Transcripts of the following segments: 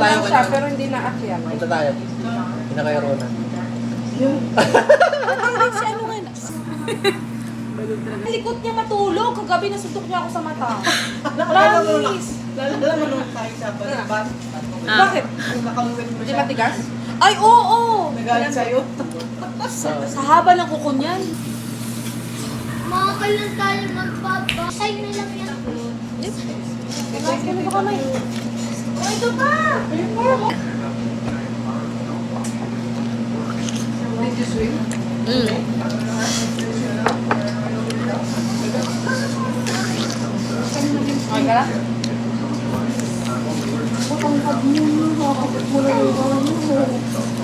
lang siya, pero hindi na akyat. Punta tayo. Pinakaya Rona. Si ano nga na? Likot niya matulog. Kagabi nasuntok niya ako sa mata. Promise. Lalala mo nung tayo sa balaban. Ah. Bakit? Yung nakaluwin mo Hindi siya. matigas? Ay, oo. Nagalit sa'yo. Sa, sa haba ng kuko niyan. Mga kailan tayo magpapa. Say na lang yan. Guys, kami ko kamay. Mm. Okay ka lang?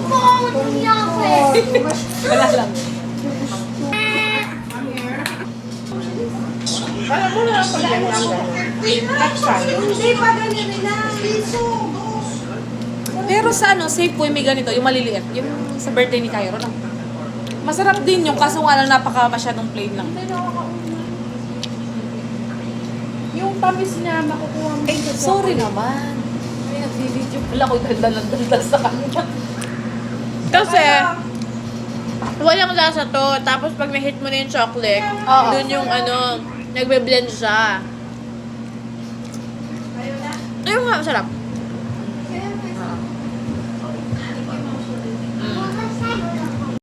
Bakit niya ako eh? Wala lang. Alam mo na, pag yan lang. Next time. Hindi pa ganyan nila. Piso. Pero sa ano, Safeway may ganito, yung maliliit. Yung sa birthday ni Cairo lang. Masarap din yung kaso nga lang napaka masyadong plain lang. Yung tamis niya, makukuha mo. Eh, sorry naman. Ay, nag-video pala ko daldal-daldal sa kanya. Kasi, walang lasa to. Tapos pag na-hit mo na yung chocolate, Oo. dun yung ano, nagbe-blend siya. Ayun nga, masarap.